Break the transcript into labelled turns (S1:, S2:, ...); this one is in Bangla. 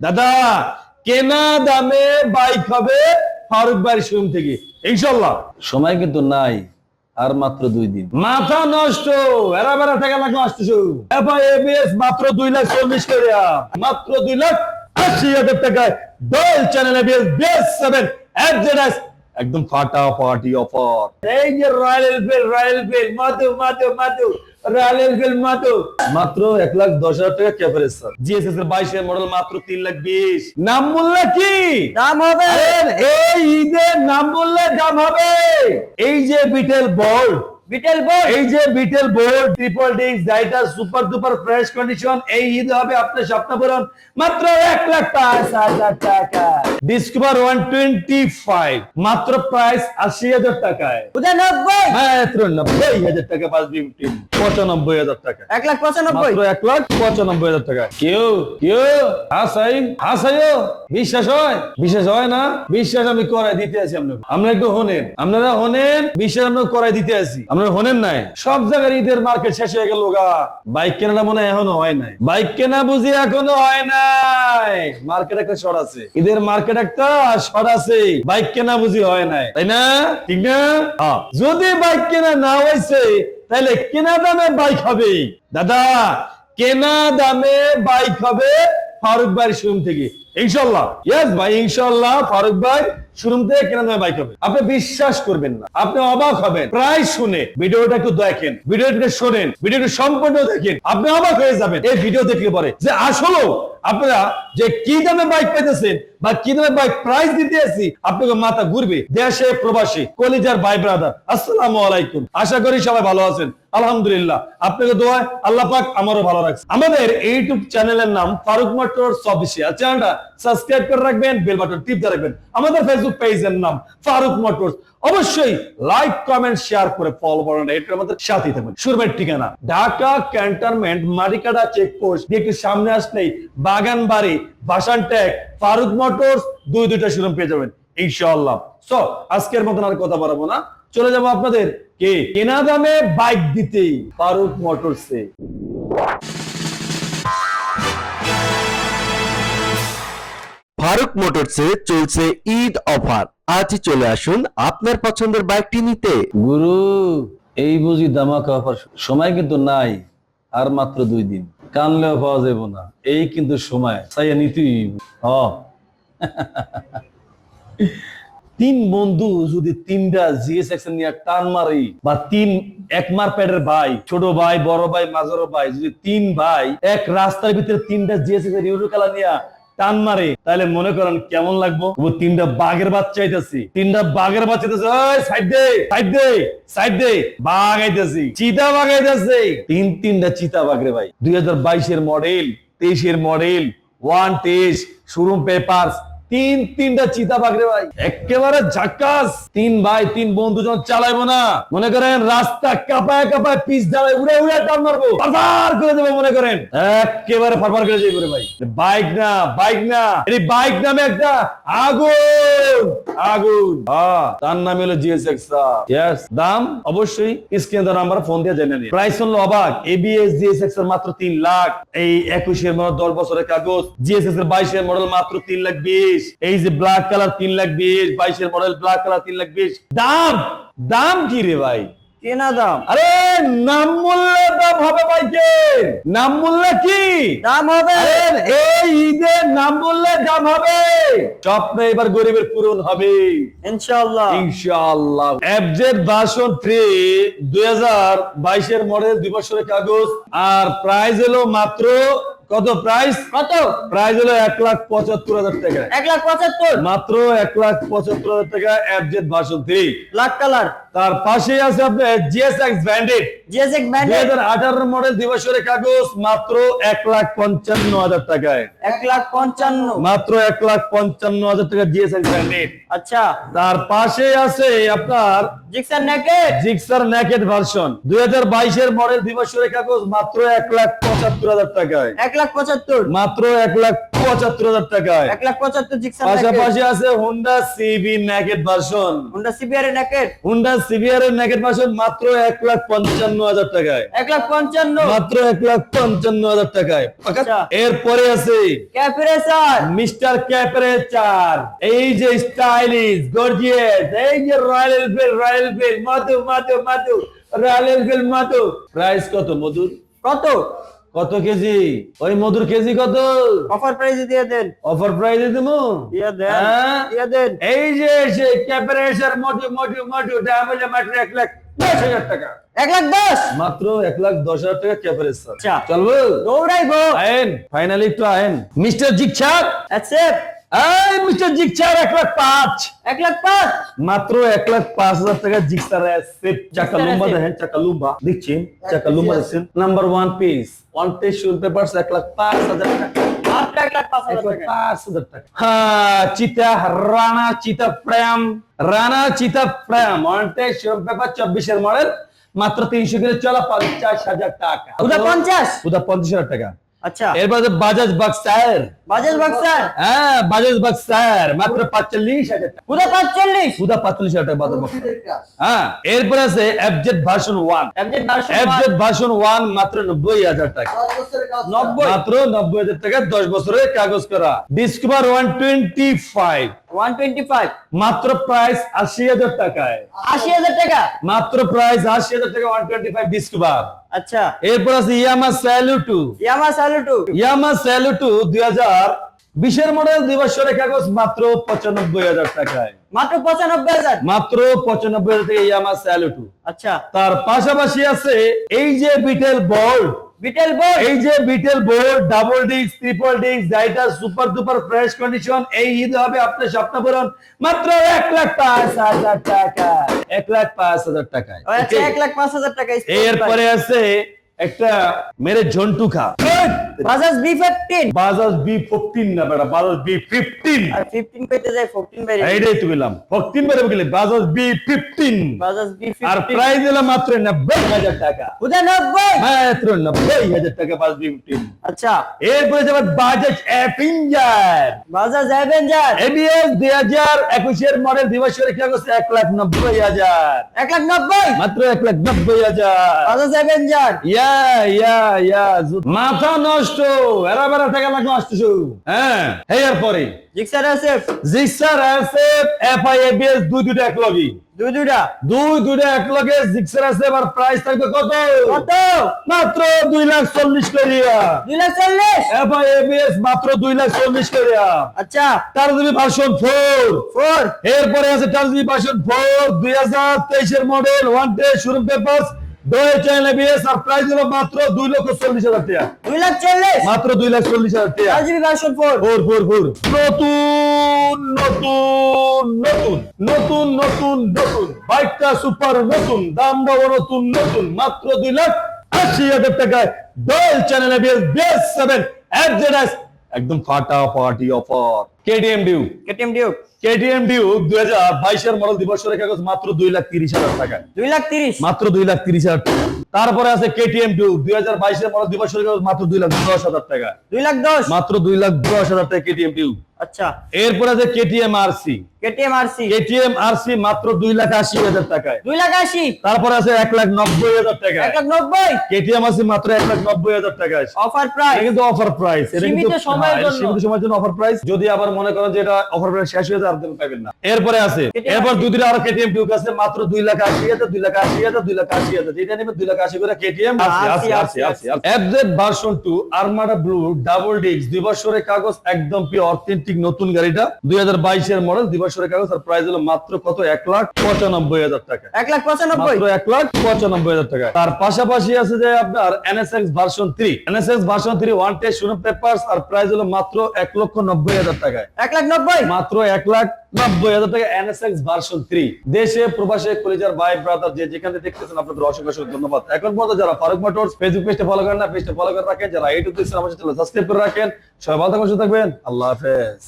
S1: দাদা কেনা দামে বাইক হবে ফারুক ভাইয়ের শোরুম থেকে। ইনশাল্লাহ সময় কিন্তু নাই আর মাত্র দুই দিন। মাথা নষ্ট এরা বেড়া টাকা লাগল আসতেছো এফআই এবিএস মাত্র দুই লাখ চল্লিশ করে মাত্র দুই লাখ আশি হাজার টাকায় dual channel ABS base seven FZS একদম ফাটাফাটি অফার। এই যে রয়্যাল এনফিল্ড রয়্যাল এনফিল্ড মাতু মাতু মাতু রয়্যাল এনফিল্ড মাত্র। মাত্র এক লাখ দশ হাজার টাকা ক্যাপারেজ স্যার জিএসএস এর বাইশের মডেল মাত্র তিন লাখ বিশ। নাম বললে কি?
S2: দাম হবে।
S1: এই ঈদের নাম বললে দাম হবে। এই যে বিটেল বোল্ট
S2: বিটেল বোর্ড।
S1: এই যে বিটেল বোর্ড ট্রিপল ডিস্ক ডাইটা সুপার ডুপার ফ্রেশ কন্ডিশন এই ঈদ হবে আপনার স্বপ্ন পূরণ। মাত্র এক লাখ পাঁচ হাজার টাকা। ডিসকভার ওয়ান টোয়েন্টি ফাইভ মাত্র প্রাইস আশি হাজার টাকায়।
S2: পঁচানব্বই।
S1: হ্যাঁ নব্বই হাজার টাকা পাঁচ পঁচানব্বই হাজার টাকা।
S2: এক লাখ পঁচানব্বই।
S1: এক লাখ পঁচানব্বই হাজার টাকা। কেউ কেউ হাসাই হাসাইও বিশ্বাস হয়? বিশ্বাস হয় না? বিশ্বাস আমি করাই দিতে আছি আপনাকে। আমরা একটু হনেন। আপনারা হনেন বিশ্বাস আমরা করাই দিতে আছি। আপনারা হনেন নাই? সব জায়গার ঈদের মার্কেট শেষ হয়ে গেল গা। বাইক কেনাটা মনে এখনও হয় নাই। বাইক কেনা বুঝি এখনও হয় নাই। মার্কেট একটা শর্ট আছে। ঈদের মার্কেট একটা শর্ট আছে। বাইক কেনা বুঝি হয় নাই। তাই না? ঠিক না? হ্যাঁ। যদি বাইক কেনা না হয়েছে তাহলে কেনা দামে বাইক হবে। দাদা কেনা দামে বাইক হবে ফারুক ভাইয়ের শোরুম থেকে। ইনশাল্লাহ। ইয়েস ভাই ইনশাল্লাহ ফারুক ভাই। শোরুম থেকে কেনা দামে বাইক হবে। আপনি বিশ্বাস করবেন না। আপনি অবাক হবেন। প্রায় শুনে। ভিডিওটা একটু দেখেন। ভিডিওটা শোনেন। ভিডিওটা সম্পূর্ণ দেখেন। আপনি অবাক হয়ে যাবেন। এই ভিডিও দেখলে পরে যে আসলেও আপনারা যে কি দামে বাইক পেতেছেন বা কি দামে বাইক প্রাইস দিতে আসি আপনাকে মাথা ঘুরবে। দেশে প্রবাসী, কলিজার ভাই ব্রাদার আসসালামু আলাইকুম। আশা করি সবাই ভালো আছেন। আলহামদুলিল্লাহ। আপনাকে দোয়া, আল্লাহ পাক আমারও ভালো রাখছে। আমাদের ইউটিউব চ্যানেলের নাম ফারুক মোটরস অফিসিয়াল চ্যানেলটা সাবস্ক্রাইব করে রাখবেন বেল বাটন টিপতে রাখবেন। আমাদের ফেসবুক পেজের নাম ফারুক মোটরস অবশ্যই লাইক, কমেন্ট, শেয়ার করে ফলো করেন এটা আমাদের সাথেই থাকবেন শুরবের ঠিকানা, ঢাকা ক্যান্টনমেন্ট মারিকাটা চেকপোস্ট দিয়ে একটু সামনে আসলেই বাগান বাড়ি, বাসান ট্যাগ ফারুক মোটরস দুই দুইটা শোরুম পেয়ে যাবেন, ইনশাআল্লাহ। সো আজকের মতন আর কথা বাড়াবো না। চলে যাব আপনাদের কে? কেনা দামে বাইক দিতে ফারুক মোটরসে
S3: ফারুক মোটরসে চলছে ঈদ অফার। আজই চলে আসুন আপনার পছন্দের বাইকটি নিতে।
S1: গুরু, এই বুঝি দামাকা অফার। সময় কিন্তু নাই, আর মাত্র দুই দিন। কানলেও পাওয়া যাবে না, এই কিন্তু সময়। চাইয়া নিতেই হ। তিন বন্ধু যদি তিনটা জিএস এক্সেল নিয়ে টান মারি, বা তিন একমার প্যাডের ভাই, ছোট ভাই, বড় ভাই, মাঝারো ভাই, যদি তিন ভাই এক রাস্তার ভিতরে তিনটা জিএস এক্সেল ইউরো কালা নিয়ে টান মারে, তাহলে মনে করেন কেমন লাগবো? ও তিনটা বাঘের বাচ্চা আইতাছি তিনটা বাঘের বাচ্চা আইতাছে ওই, সাইড দে সাইড দে সাইড দে। বাঘ আইতাছি। চিতা বাঘ আইতাছে। তিন, তিনটা চিতা বাঘ রে ভাই। দুই হাজার বাইশের মডেল তেইশের model one test showroom paper তিন তিনটা চিতা রে ভাই। একেবারে ঝাক্কাস। তিন ভাই, তিন বন্ধু যখন চালাইবো না। মনে করেন রাস্তা কাপায় কাপায় পিস দাঁড়ায় উড়ে উড়ে টান মারবো। ফারফার করে দেবো মনে করেন। একেবারে ফারফার করে যাইবো রে ভাই। বাইক না বাইক না। এই বাইক নামে একটা আগুন আগুন। হ্যাঁ তার নাম হলো জিএসএক্স ইয়েস দাম অবশ্যই স্ক্রিনে নাম্বার ফোন দিয়ে জেনে নিন। প্রাইস হলো অবাক। এবিএস জিএসএক্স এর মাত্র তিন লাখ। এই একুশের মডেল দশ বছরের কাগজ। জিএসএক্স এর বাইশের মডেল মাত্র তিন লাখ বিশ। এই যে ব্ল্যাক কালার তিন লাখ বিশ বাইশের মডেল ব্ল্যাক কালার তিন লাখ বিশ। দাম দাম কি রে ভাই?
S2: কেনা দাম।
S1: আরে নাম মূল্যের দাম হবে নাম মূল্য কি?
S2: দাম হবে।
S1: এই ঈদের নাম দাম হবে। স্বপ্ন এবার গরিবের পূরণ হবে।
S2: ইনশাআল্লাহ।
S1: ইনশাআল্লাহ। এফজেড ভার্সন থ্রি দুই হাজার বাইশের মডেল দুই বছরের কাগজ আর প্রাইস হলো মাত্র কত প্রাইস
S2: কত?
S1: প্রাইস হলো এক লাখ পঁচাত্তর হাজার টাকা।
S2: এক লাখ পঁচাত্তর?
S1: মাত্র এক লাখ পঁচাত্তর হাজার টাকা FZ version three
S2: lakh colour
S1: তার পাশে আছে আপনার জিএসএক্স ব্যান্ডেড
S2: জিএসএক
S1: দুই
S2: ব্যান্ডেড
S1: হাজার আঠারো মডেল দুই বছরের কাগজ মাত্র এক লাখ পঞ্চান্ন হাজার টাকায়।
S2: এক লাখ পঞ্চান্ন।
S1: মাত্র এক লাখ পঞ্চান্ন হাজার টাকা জিএসএক্স ব্র্যান্ডেড
S2: আচ্ছা।
S1: তার পাশে আছে আপনার
S2: Gixxer naked
S1: Gixxer naked version দুই হাজার বাইশের মডেল দুই বছরের কাগজ মাত্র এক লাখ পঁচাত্তর হাজার টাকায়।
S2: এক লাখ পঁচাত্তর।
S1: মাত্র এক লাখ পঁচাত্তর হাজার টাকায়।
S2: এক লাখ পঁচাত্তর
S1: পাশাপাশি আছে Honda CB naked version.
S2: Honda CBR naked
S1: Honda CBR এর নেকেট ভার্সন মাত্র এক লাখ পঞ্চান্ন হাজার টাকায়।
S2: এক লাখ পঞ্চান্ন।
S1: মাত্র এক লাখ পঞ্চান্ন হাজার টাকায়।
S2: আচ্ছা।
S1: এরপরে আছে
S2: ক্যাফেরেসার
S1: মিস্টার ক্যাপারেচার এই যে স্টাইলিশ গর্জিয়াস এই যে রয়্যাল এনফিল্ড রয়্যাল এনফিল্ড মধু মধু মধু রয়্যাল এনফিল্ড মধু প্রাইস কত মধুর?
S2: কত?
S1: কত কেজি? ওই মধুর কেজি কত?
S2: অফার প্রাইজে দিয়ে দেন।
S1: অফার প্রাইজে দেবো?
S2: দিয়ে দেন।
S1: হ্যাঁ?
S2: দিয়ে দেন।
S1: এই যে সে ক্যাপারেশার মধু মধু মধু দাম হলো মাত্র এক লাখ দশ হাজার টাকা।
S2: এক লাখ দশ?
S1: মাত্র এক লাখ দশ হাজার টাকা
S2: ক্যাপারেশার
S1: চলবো?
S2: দৌড়াই গো
S1: আইন ফাইনালি একটু আইন মিস্টার জিকছার
S2: অ্যাকসেপ্ট
S1: এই মিস্টার জিকছার এক লাখ পাঁচ।
S2: এক লাখ পাঁচ?
S1: মাত্র এক লাখ পাঁচ হাজার টাকা সেট। দেখেন দেখছেন। দেখছেন নাম্বার ওয়ান পিস ওয়ান এক লাখ পাঁচ হাজার টাকা। রানা চিতা প্রেম। রানা চিতা প্রেম। চব্বিশের মডেল মাত্র তিনশো কিলো চলা পঞ্চাশ হাজার টাকা।
S2: উদা পঞ্চাশ?
S1: পঞ্চাশ হাজার টাকা।
S2: আচ্ছা।
S1: এরপর আছে বাজাজ বাক্সার
S2: বাজাজ বাক্সার
S1: হ্যাঁ বাজাজ বাক্সার মাত্র পাঁচচল্লিশ। হাজার টাকা।
S2: পুরো পাঁচচল্লিশ?
S1: পুরো পাঁচচল্লিশ হাজার টাকা বাজাজ বাক্সার হ্যাঁ এরপর আছে FZ version one FZ version one মাত্র নব্বই হাজার টাকা।
S2: নব্বই
S1: মাত্র নব্বই হাজার টাকা দশ বছরের কাগজ করা। Discover one twenty five
S2: one twenty five
S1: মাত্র প্রাইস টাকায়।
S2: টাকা?
S1: প্রাইস টাকা ফাইভ
S2: আচ্ছা।
S1: এরপর আছে ইয়ামা স্যালুটু।
S2: ইয়ামা স্যালুটু।
S1: ইয়ামা স্যালুটু দুই হাজার বিশের মডেল দুই বছরের কাগজ মাত্র পঁচানব্বই হাজার টাকায়।
S2: মাত্র পঁচানব্বই হাজার?
S1: মাত্র পঁচানব্বই হাজার টাকা ইয়ামা স্যালুটু।
S2: আচ্ছা।
S1: তার পাশাপাশি আছে এই যে বিটেল বোল্ট
S2: বিটেল বোর্ড।
S1: এই যে বিটেল বোর্ড ডাবল ডিস্ক ট্রিপল ডিস্ক যেটা সুপার সুপার ফ্রেশ কন্ডিশন এই ঈদ হবে আপনার স্বপ্ন পূরণ মাত্র এক লাখ পাঁচ হাজার টাকা। এক লাখ পাঁচ হাজার টাকায়
S2: আচ্ছা এক লাখ পাঁচ হাজার টাকা
S1: এরপরে আছে একটা মেরে ঝন্টু খা।
S2: Bajaj V fifteen
S1: Bajaj V fourteen না বেটা বাজাজ বি ফিফটিন
S2: আর ফিফটিন পেতে যায় ফোরটিন বাইরে
S1: এইটাই তো ফোরটিন গেলে Bajaj V fifteen
S2: Bajaj V
S1: আর প্রাইস দিলাম মাত্র নব্বই হাজার টাকা।
S2: উদা নব্বই?
S1: মাত্র নব্বই হাজার টাকা বাজাজ বি ফিফটিন
S2: আচ্ছা।
S1: এরপরে যাবে Bajaj Avenger
S2: Bajaj Avenger
S1: ABS দুই হাজার একুশের মডেল অবস্থা এক লাখ নব্বই হাজার।
S2: এক লাখ নব্বই?
S1: মাত্র এক লাখ নব্বই হাজার।
S2: বাজাজ অ্যাভেঞ্জার
S1: ইয়া ইয়া ইয়া মাথা নষ্ট এরা বেড়া টাকা নষ্ট শুরু হ্যাঁ আর পরে।
S2: Gixxer SF.
S1: Gixxer SF FI ABS দুই দুটো এক লগি
S2: দুই দুইটা?
S1: দুই দুটো এক লগে জিক্সার এসএফ আর প্রাইস থাকবে কত?
S2: কত?
S1: মাত্র দুই লাখ চল্লিশ করিয়া।
S2: দুই লাখ চল্লিশ?
S1: এফআই এবিএস মাত্র দুই লাখ চল্লিশ করিয়া।
S2: আচ্ছা।
S1: তার জিবি ভার্সন ফোর
S2: ফোর
S1: এরপরে আছে টার্স ভার্সন ফোর দুই হাজার তেইশের model one day showroom papers dual channel ABS আর প্রাইস হলো মাত্র দুই লক্ষ চল্লিশ হাজার টাকা।
S2: দুই লাখ চল্লিশ?
S1: মাত্র দুই লাখ চল্লিশ হাজার টাকা।
S2: GB version four
S1: four four four. নতুন নতুন নতুন নতুন নতুন নতুন। বাইকটা সুপার নতুন দামটাও নতুন নতুন। মাত্র দুই লাখ আশি হাজার টাকায় dual channel ABS BS seven একদম ফাটাফাটি offer. KTM Duke
S2: KTM Duke
S1: KTM Duke দুই হাজার বাইশের মডেল দিবসের কাগজ মাত্র দুই লাখ তিরিশ হাজার টাকা
S2: দুই লাখ তিরিশ।
S1: মাত্র দুই লাখ তিরিশ হাজার টাকা। তারপরে আছে কেটিএম ডিউক দুই হাজার বাইশের মডেল দিবসের কাগজ মাত্র দুই লাখ দশ হাজার টাকা
S2: দুই লাখ দশ।
S1: মাত্র দুই লাখ দশ হাজার টাকা কেটিএম ডিউক
S2: আচ্ছা।
S1: এরপরে আছে KTM RC
S2: KTM RC
S1: KTM RC মাত্র দুই লাখ আশি হাজার টাকায়।
S2: দুই লাখ আশি?
S1: তারপরে আছে এক লাখ নব্বই হাজার টাকা
S2: এক লাখ নব্বই?
S1: কেটিএম আরসি মাত্র এক লাখ নব্বই হাজার টাকায়।
S2: অফার প্রাইস
S1: কিন্তু অফার প্রাইস এটা কিন্তু
S2: সীমিত সময়ের
S1: হ্যাঁ,
S2: জন্য।
S1: সীমিত সময়ের জন্য অফার প্রাইস যদি আবার মনে করেন যে এটা অফার প্রাইস শেষ হয়ে যায় আর পাবেন না। এরপরে আছে। এরপর
S2: আছে।
S1: দুই দিনে আরও কেটিএম ডিউক আছে মাত্র দুই লাখ আশি হাজার দুই লাখ আশি হাজার দুই লাখ আশি হাজার। যেটা নেবে দুই লাখ আশি করে KTM FZ version two armada blue double disc দুই বছরের কাগজ একদম পিওর অথেন্টিক নতুন গাড়িটা। দুই হাজার বাইশের মডেল কাগজ আর প্রাইস হলো মাত্র কত? এক লাখ পঁচানব্বই হাজার টাকা।
S2: এক লাখ পঁচানব্বই?
S1: এক লাখ পঁচানব্বই হাজার টাকা। তার পাশাপাশি আছে যে আপনার NSX version three NSX version three one test paper আর প্রাইস হলো মাত্র এক লক্ষ নব্বই হাজার টাকায়।
S2: এক লাখ নব্বই?
S1: মাত্র এক লাখ নব্বই হাজার টাকা এনএসএক্স ভার্সন থ্রি দেশে প্রবাসে কলিজার ভাই ব্রাদার যে যেখানে দেখতেছেন আপনাদের অসংখ্য অসংখ্য ধন্যবাদ। এখন পর্যন্ত যারা ফারুক মোটরস ফেসবুক পেজটা ফলো করেন না পেজটা ফলো করে রাখেন। যারা ইউটিউব দেখছেন আমার সাবস্ক্রাইব করে রাখেন সবাই ভালো থাকবেন সুস্থ থাকবেন। আল্লাহ হাফেজ।